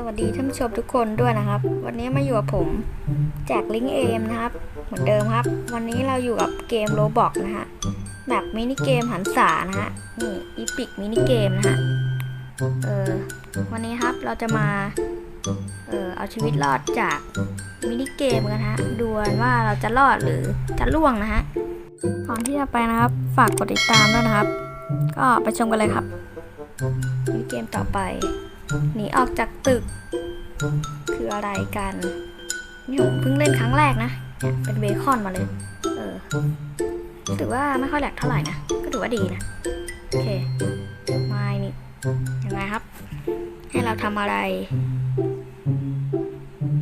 สวัสดีท่านผู้ชมทุกคนด้วยนะครับ วันนี้มาอยู่กับผมแจกลิงก์เอมนะครับ เหมือนเดิมครับ วันนี้เราอยู่กับเกมโรบอกนะฮะแบบมินิเกมหันษานะฮะนี่อีพิกมินิเกมนะฮะเออวันนี้ครับเราจะมาเออเอาชีวิตรอดจากมินิเกมกันฮะดูว่าเราจะรอดหรือจะล่วงนะฮะก่อนที่จะไปนะครับ ฝากกดติดตามด้วยนะครับ ก็ไปชมกันเลยครับมินิเกมต่อไป หนีออกจากตึก คืออะไรกันนี่ผมเพิ่งเล่นครั้งแรกนะเนี่ยเป็นเบคอนมาเลย เออถือว่าไม่ค่อยแหลกเท่าไหร่นะ ก็ถือว่าดีนะ โอเคไม่นี่ยังไงครับ ให้เราทำอะไร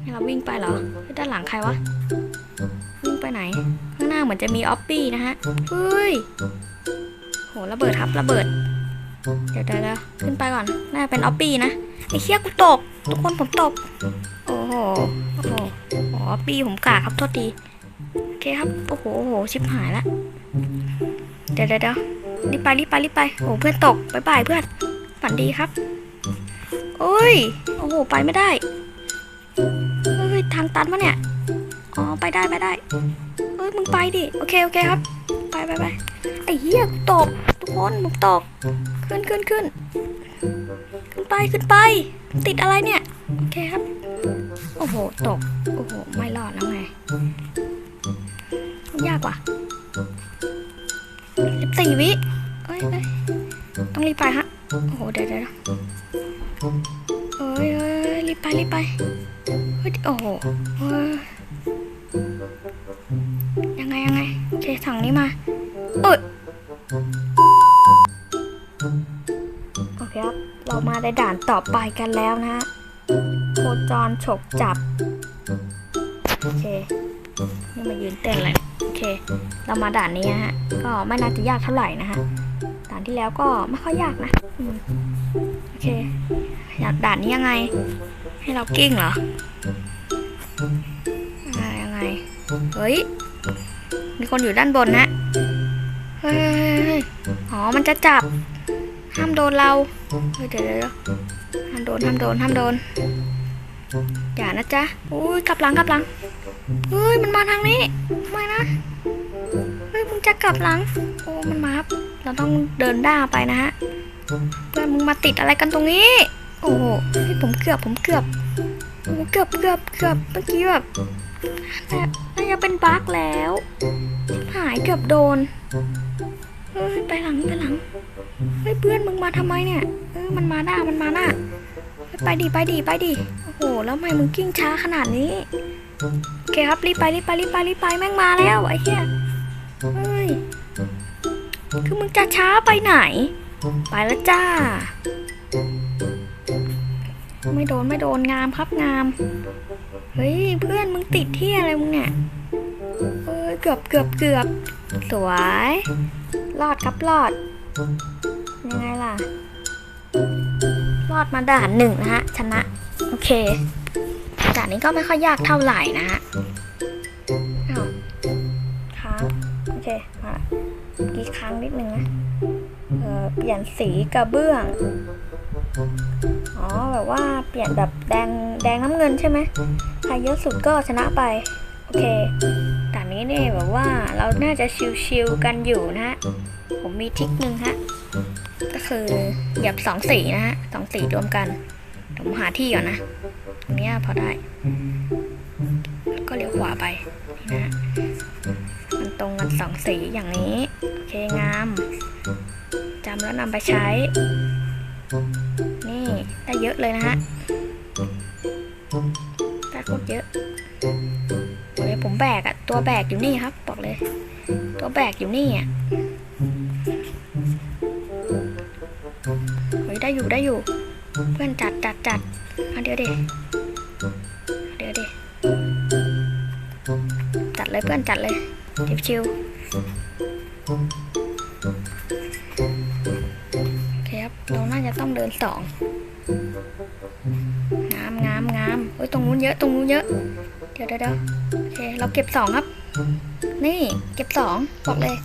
ให้เราวิ่งไปเหรอ ด้านหลังใครวะ วิ่งไปไหน ข้างหน้าเหมือนจะมีออปปี้นะฮะ เฮ้ย โห ระเบิดครับ ระเบิด เดี๋ยวเดี๋ยวเดี๋ยวขึ้นไปก่อน น่าเป็นออปปี้นะ ไอ้เชี่ยกูตก ทุกคนผมตก โอ้โห โอ้โหอ๋อปีผมกาครับโทษที โอเคครับ โอ้โหโอ้โหชิบหายละเดี๋ยวเดี๋ยวเดี๋ยวรีบไปรีบไปรีบไปโอ้เพื่อนตกบายบายเพื่อน ฝันดีครับ โอ้ย โอ้โห ไปไม่ได้ เฮ้ย ทางตันวะเนี่ย อ๋อ ไปได้ไปได้เฮ้ย มึงไปดิ โอเค โอเคครับ ไปไปไปไอ้เหี้ยกูตก ทุกคนผมตก ขึ้นขึ้นขึ้นขึ้นไปขึ้นไป ติดอะไรเนี่ย โอเคครับ โอ้โห ตก โอ้โห ไม่รอดแล้วไง ยากว่ะสิบสี่วิเอ้ยเอ้ยต้องรีบไปฮะ โอ้โห เดี๋ยวเดี๋ยวเอ้ยเอ้ยรีบไปรีบไป เฮ้ย โอ้โห เรามาในด่านต่อไปกันแล้วนะฮะโคจรฉกจับ โอเค นี่มายืนเต้นเลยโอเค เรามาด่านนี้ฮะ ก็ไม่น่าจะยากเท่าไหร่นะฮะ ด่านที่แล้วก็ไม่ค่อยยากนะโอเค อยากด่านนี้ยังไง ให้เรากิ้งเหรอยังไง เฮ้ย มีคนอยู่ด้านบนนะ เฮ้ยเฮ้ยเฮ้ยอ๋อ มันจะจับ ห้ามโดนเราเฮ้ยเดี๋ยวเดี๋ยวห้ามโดนห้ามโดนห้ามโดน อย่านะจ๊ะอุ้ยกลับหลังกลับหลังเฮ้ยมันมาทางนี้ไม่นะเฮ้ยมึงจะกลับหลังโอ้มันมาครับเราต้องเดินด้าไปนะฮะเพื่อนมึงมาติดอะไรกันตรงนี้ โอ้โหเฮ้ยผมเกือบผมเกือบโอ้เกือบเกือบเกือบเมื่อกี้แบบน่าน่าจะเป็นบั๊กแล้วหายเกือบโดนเฮ้ยไปหลังไปหลัง เฮ้ยเพื่อนมึงมาทำไมเนี่ย เออมันมาหน้ามันมาหน้า ไปดิไปดิไปดิโอ้โหแล้วทำไมมึงกิ้งช้าขนาดนี้โอเคครับรีบไปรีบไปรีบไปรีบไปแม่งมาแล้วไอ้เหี้ยเฮ้ยคือมึงจะช้าไปไหน ไปแล้วจ้า ไม่โดนไม่โดนงามครับงาม เฮ้ยเพื่อนมึงติดที่อะไรมึงเนี่ยเอ้ยเกือบเกือบเกือบสวย รอดครับรอด ยังไงล่ะ รอดมาด่านหนึ่งนะฮะ ชนะ โอเค ด่านนี้ก็ไม่ค่อยยากเท่าไหร่นะฮะอ้าค้างโอเค มาละเมื่อกี้งนิดนึงนะ เออเปลี่ยนสีกระเบื้อง อ๋อ แบบว่าเปลี่ยนแบบแดงแดงน้ำเงินใช่ไหมใครเยอะสุดก็ชนะไป โอเคด่านนี้เนี่ยแบบว่าเราน่าจะชิวๆกันอยู่นะฮะ ผมมีทิกหนึ่งฮะ คือเหยียบสองสีนะฮะสองสีรวมกันผมหาที่ก่อนนะตรงเนี้ยพอได้ ก็เลี้ยวขวาไปนี่นะมันตรงกันสองสีอย่างนี้โอเคงามจำแล้วนำไปใช้ นี่ได้เยอะเลยนะฮะได้โคตรเยอะบอกเลยผมแบกอะตัวแบกอยู่นี่ครับ บอกเลย ตัวแบกอยู่นี่อะ อยู่ได้อยู่ เพื่อนจัดจัดจัดเดี๋ยวเดิเดี๋ยวดิจัดเลยเพื่อนจัดเลยชิวๆโอเคครับเราน่าจะต้องเดินสองงามงามงามเฮ้ยตรงนู้นเยอะตรงนู้นเยอะ เดี๋ยวเดี๋ยวโอเคเราเก็บสองครับ นี่เก็บสองบอกเลย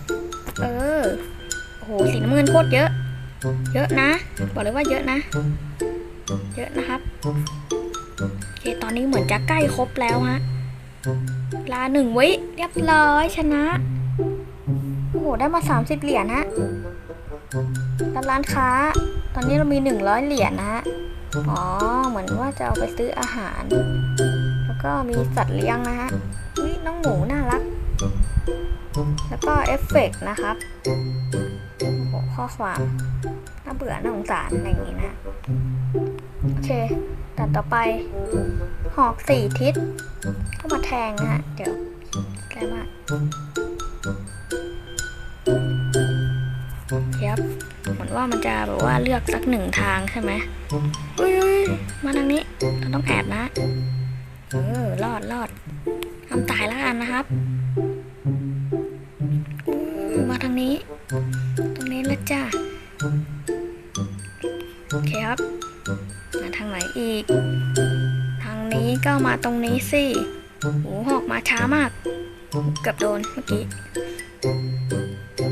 เออโอ้โหสีน้ำเงินโคตรเยอะ เยอะนะ บอกเลยว่าเยอะนะ เยอะนะครับโอเคตอนนี้เหมือนจะใกล้ครบแล้วฮะลาหนึ่งวิเรียบร้อยชนะ โอ้โห ได้มา 30 เหรียญฮะแล้วร้านค้า ตอนนี้เรามี 100 เหรียญนะฮะ อ๋อ เหมือนว่าจะเอาไปซื้ออาหาร แล้วก็มีสัตว์เลี้ยงนะฮะอุ๊ยน้องหมูน่ารัก แล้วก็เอฟเฟกต์นะครับ ข้อความน่าเบื่อน่าสงสารอะไรอย่างงี้นะโอเคแต่ต่อไป หอกสี่ทิศก็มาแทงนะฮะ เดี๋ยวอะไรมากครับเหมือนว่ามันจะแบบว่าเลือกสักหนึ่งทางใช่ไหมอุ้ยมาทางนี้ เราต้องแอบนะ เออ รอดรอดทำตายแล้วกันนะครับ มาทางนี้ มาตรงนี้สิโอ้หอกมาช้ามาก เกือบโดนเมื่อกี้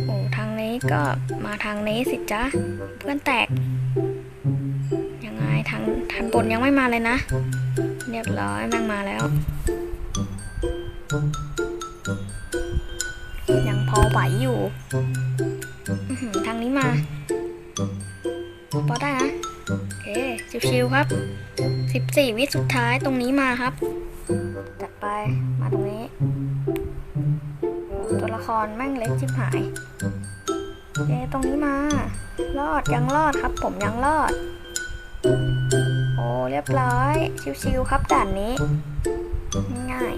โอ้ทางนี้ก็มาทางนี้สิจ๊ะ เพื่อนแตก ยังไงทางทางบนยังไม่มาเลยนะ เรียบร้อยแม่งมาแล้ว ยังพอไหวอยู่ ทางนี้มา พอได้นะโอเคชิวๆครับ 14 วิสุดท้ายตรงนี้มาครับ จัดไปมาตรงนี้ ตัวละครแม่งเล็กชิบหายโอตรงนี้มา รอดยังรอดครับ ผมยังรอด โอ้เรียบร้อย ชิวๆครับด่านนี้ ง่าย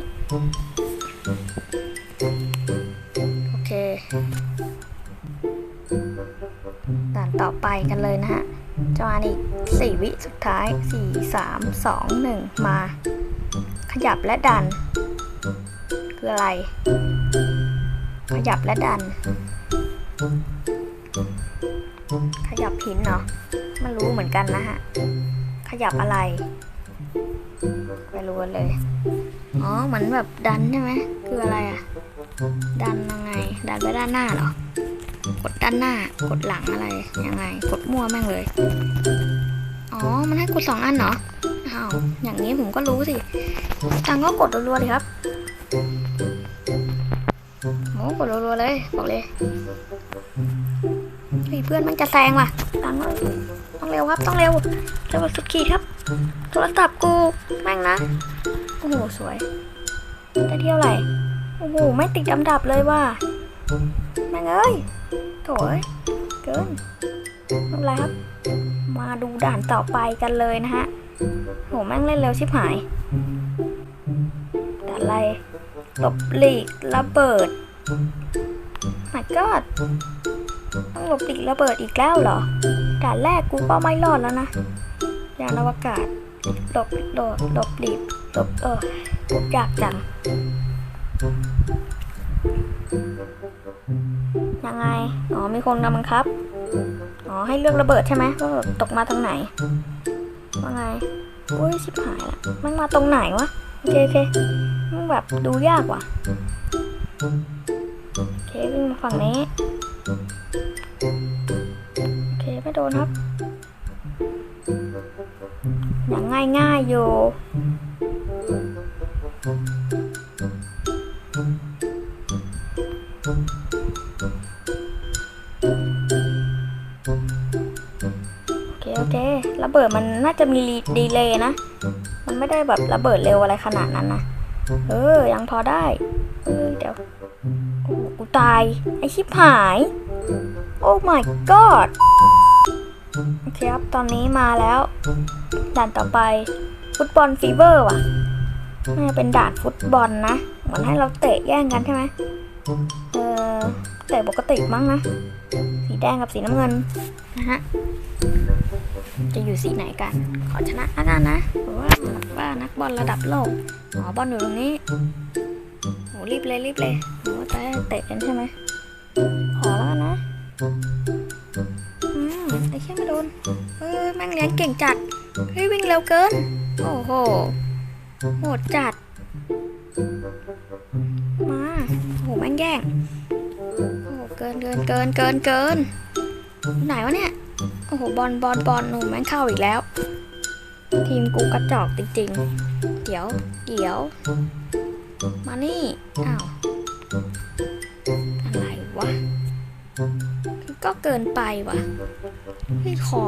โอเค ด่านต่อไปกันเลยนะฮะ จอนอีกสี่วิสุดท้ายสี่สามสองหนึ่งมา ขยับและดัน คืออะไร ขยับและดัน ขยับหินเนาะไม่รู้เหมือนกันนะฮะ ขยับอะไรไม่รู้เลย อ๋อ เหมือนแบบดันใช่ไหม คืออะไรอะดันยังไง ดันไปด้านหน้าเหรอ กดด้านหน้ากดหลังอะไรยังไง กดมั่วแม่งเลย อ๋อ มันให้กดสองอันเหรออ้าวอย่างนี้ผมก็รู้สิตังก็กดรัวๆเลยครับโอ้กดรัวๆเลยบอกเลยเฮ้ยเพื่อนมันจะแซงว่ะตังก็ต้องเร็วครับต้องเร็วเร็วสุดขีดครับ โทรศัพท์กูแม่งนะโอ้โหสวยได้เที่ยวไหร่โอ้โหไม่ติดอันดับเลยว่ะ แมงเอ้ยโถยเกินไม่เป็นไรครับ มาดูด่านต่อไปกันเลยนะฮะโหแม่งเล่นเร็วชิบหาย ด่านอะไรหลบหลีกระเบิด my god ต้องหลบหลีกระเบิดอีกแล้วเหรอ ด่านแรกกูก็ไม่รอดแล้วนะ ยานอวกาศหลบหลบหลบหลีกหลบเออพูดยากจัง ยังไง อ๋อ มีคนนำบังคับ อ๋อ ให้เลือกระเบิดใช่ไหมว่าแบบตกมาทางไหน ว่าไง อุ้ยชิบหายละมันมาตรงไหนวะ โอเคโอเคมันแบบดูยากว่ะ โอเควิ่งมาฝั่งนี้ โอเคไม่โดนครับ อย่างง่ายง่ายอยู่ ดมันน่าจะมีดีเลย์นะ มันไม่ได้แบบระเบิดเร็วอะไรขนาดนั้นนะ เออ ยังพอได้ เออ เดี๋ยวโอ้โหกูตาย ไอชิบหาย โอ้ my god โอเคครับ ตอนนี้มาแล้ว ด่านต่อไป ฟุตบอลฟีเวอร์ว่ะน่าจะเป็นด่านฟุตบอลนะ เหมือนให้เราเตะแย่งกันใช่ไหมเออ เตะปกติมั้งนะ แดงกับสีน้ำเงินนะฮะจะอยู่สีไหนกัน ขอชนะแล้วกันนะเพราะว่าว่านักบอลระดับโลกอ๋อบอลอยู่ตรงนี้โหรีบเลยรีบเลยโหแต่เตะกันใช่ไหมขอแล้วกันนะอืมไอ้แค่ไม่โดนเฮ้ยแม่งเลี้ยงเก่งจัดเฮ้ยวิ่งเร็วเกิน โอ้โหโหดจัด มาโอ้โหแม่งแย่งโอ้โห เกินเกินเกินเกินเกินไหนวะเนี่ย โอ้โห บอลบอลบอลหนูแม่งเข้าอีกแล้ว ทีมกูกระจอกจริงๆ เดี๋ยวเดี๋ยว มานี่ อ้าว อะไรวะ ก็เกินไปว่ะเฮ้ยขอ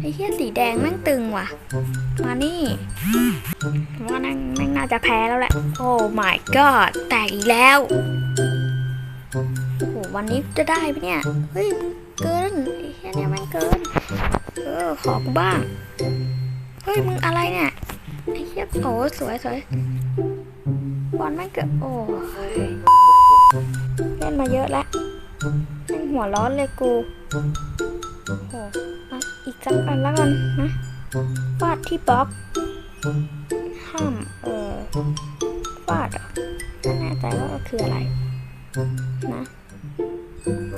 ไอ้เหี้ยสีแดงแม่งตึงว่ะ มานี่ว่านั่งแม่งน่าจะแพ้แล้วแหละ โอ้ my god แตกอีกแล้ว โอ้โหวันนี้จะได้ปะเนี่ย เฮ้ยมึงเกินไอ้เหี้ยเนี่ยม่งเกิน เออขอกูบ้าง เฮ้ยมึงอะไรเนี่ยไอ้เหี้ยโอ้สวยสวยบอลแม่เกือบโอ้ยเล่นมาเยอะแล้วแม่งหัวร้อนเลยกูโอ้โหอะอีกสักอันแล้วกันนะฟาดที่บล็อกห้ามเออฟาดเหรอไม่แน่ใจว่าคืออะไร นะ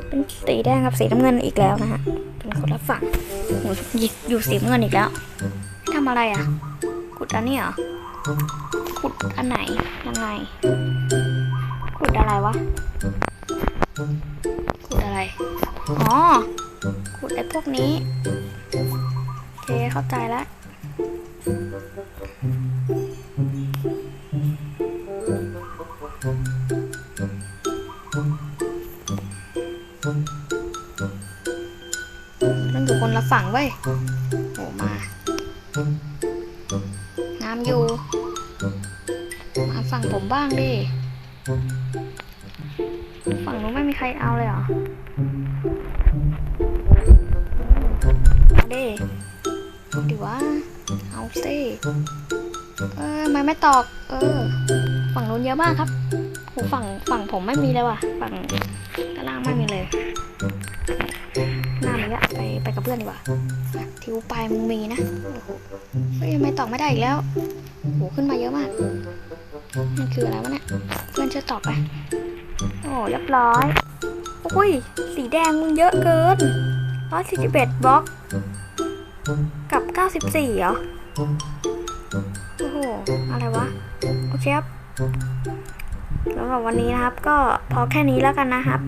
เป็นสีแดงกับสีน้ำเงินอีกแล้วนะฮะ เป็นคนละฝั่งโอ้ยหยิบอยู่สีน้ำเงินอีกแล้วทำอะไรอะ ขุดอันนี้เหรอ ขุดอันไหนยังไง ขุดอะไรวะ ขุดอะไร อ๋อ ขุดไอ้พวกนี้ โอเคเข้าใจแล้ว มันอยู่คนละฝั่งเว้ยโอ้มางามอยู่ มาฝั่งผมบ้างดิ ฝั่งนู้นไม่มีใครเอาเลยเหรอเอาดิเอาดิวะเอาสิ เออ ไม่ไม่ตอก เออ ฝั่งนู้นเยอะมากครับโหฝั่งฝั่งผมไม่มีเลยว่ะ ฝั่งด้านล่างไม่มีเลยหน้ามันอะไปไปกับเพื่อนดีกว่าอะทิวปลายมึงมีนะโอ้โหเฮ้ยทำไมตอบไม่ได้อีกแล้วโหขึ้นมาเยอะมาก มันคืออะไรวะเนี่ย เพื่อนช่วยตอบไป โอ้เรียบร้อย อุ้ย สีแดงมึงเยอะเกินร้อยสี่สิบเอ็ดบล็อกกับเก้าสิบสี่เหรอ โอ้โห อะไรวะ โอเคครับแล้ว สำหรับวันนี้นะครับ ก็พอแค่นี้แล้วกันนะครับ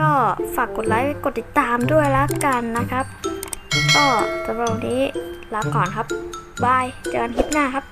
ก็ฝากกดไลค์กดติดตามด้วยแล้วกันนะครับ ก็สำหรับวันนี้ลาก่อนครับบายเจอกันคลิปหน้าครับ